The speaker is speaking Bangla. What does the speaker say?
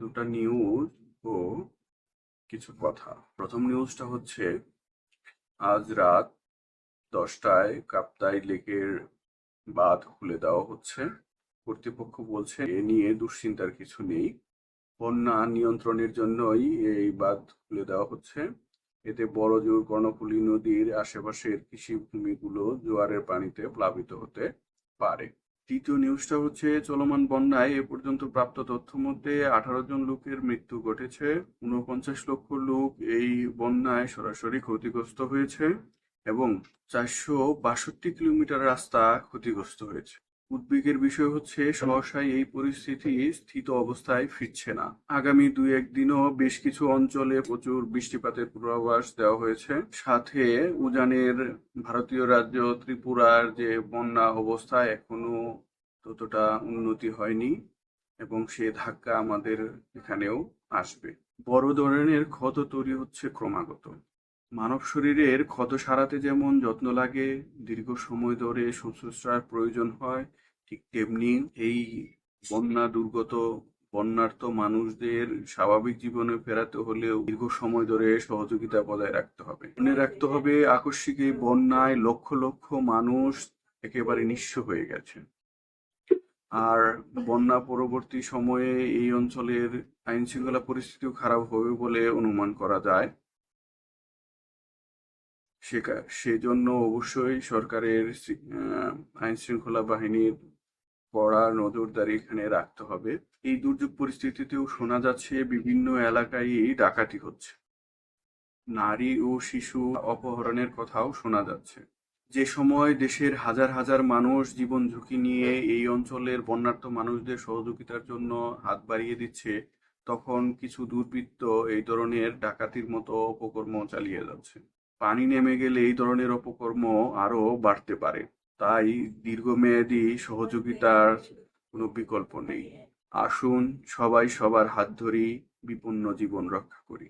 দুটা নিউজ ও কিছু কথা। প্রথম নিউজটা হচ্ছে, আজ রাত দশটায় কাপ্তাই লেকের বাঁধ খুলে দেওয়া হচ্ছে। কর্তৃপক্ষ বলছে, এ নিয়ে দুশ্চিন্তার কিছু নেই। বন্যা নিয়ন্ত্রণের জন্যই এই বাঁধ খুলে দেওয়া হচ্ছে। এতে বড় জোর কর্ণফুলী নদীর আশেপাশের কৃষিভূমিগুলো জোয়ারের পানিতে প্লাবিত হতে পারে। তৃতীয় নিউজটা হচ্ছে, চলমান বন্যায় এ পর্যন্ত প্রাপ্ত তথ্য মধ্যে আঠারো জন লোকের মৃত্যু ঘটেছে। উনপঞ্চাশ লক্ষ লোক এই বন্যায় সরাসরি ক্ষতিগ্রস্ত হয়েছে এবং চারশো বাষট্টি কিলোমিটার রাস্তা ক্ষতিগ্রস্ত হয়েছে। উদ্বেগের বিষয় হচ্ছে, সহসাই এই পরিস্থিতি স্থিত অবস্থায় ফিরছে না। আগামী দুই একদিনও বেশ কিছু অঞ্চলে প্রচুর বৃষ্টিপাতের পূর্বাভাস দেওয়া হয়েছে। সাথে উজানের ভারতীয় রাজ্য ত্রিপুরার যে বন্যা অবস্থা এখনও ততটা উন্নতি হয়নি এবং সে ধাক্কা আমাদের এখানেও আসবে। বড় ধরনের ক্ষত তৈরি হচ্ছে ক্রমাগত। মানব শরীরের ক্ষত সারাতে যেমন যত্ন লাগে, দীর্ঘ সময় ধরে শুশ্রূষার প্রয়োজন হয়, ঠিক তেমনি এই বন্যা দুর্গত, বন্যার্থ মানুষদের স্বাভাবিক জীবনে ফেরাতে হলেও দীর্ঘ সময় ধরে সহযোগিতা বজায় রাখতে হবে। মনে রাখতে হবে আকস্মিক এই বন্যায় লক্ষ লক্ষ মানুষ একেবারে নিঃস্ব হয়ে গেছে। আর বন্যা পরবর্তী সময়ে এই অঞ্চলের আইন শৃঙ্খলা পরিস্থিতিও খারাপ হবে বলে অনুমান করা যায়। সেজন্য অবশ্যই সরকারের আইন শৃঙ্খলা বাহিনীর কড়া নজরদারি এখানে রাখতে হবে। এই দুর্যোগ পরিস্থিতিতেও শোনা যাচ্ছে বিভিন্ন এলাকায় ডাকাতি হচ্ছে। নারী ও শিশু অপহরণের কথাও শোনা যাচ্ছে। যে সময় দেশের হাজার হাজার মানুষ জীবন ঝুঁকি নিয়ে এই অঞ্চলের বন্যার্থ মানুষদের সহযোগিতার জন্য হাত বাড়িয়ে দিচ্ছে, তখন কিছু দুর্বৃত্ত এই ধরনের ডাকাতির মতো অপকর্ম চালিয়ে যাচ্ছে। পানি নেমে গেলে এই ধরনের অপকর্ম আরও বাড়তে পারে। তাই দীর্ঘমেয়াদী সহযোগিতার কোনো বিকল্প নেই। আসুন সবাই সবার হাত ধরি বিপন্ন জীবন রক্ষা করি।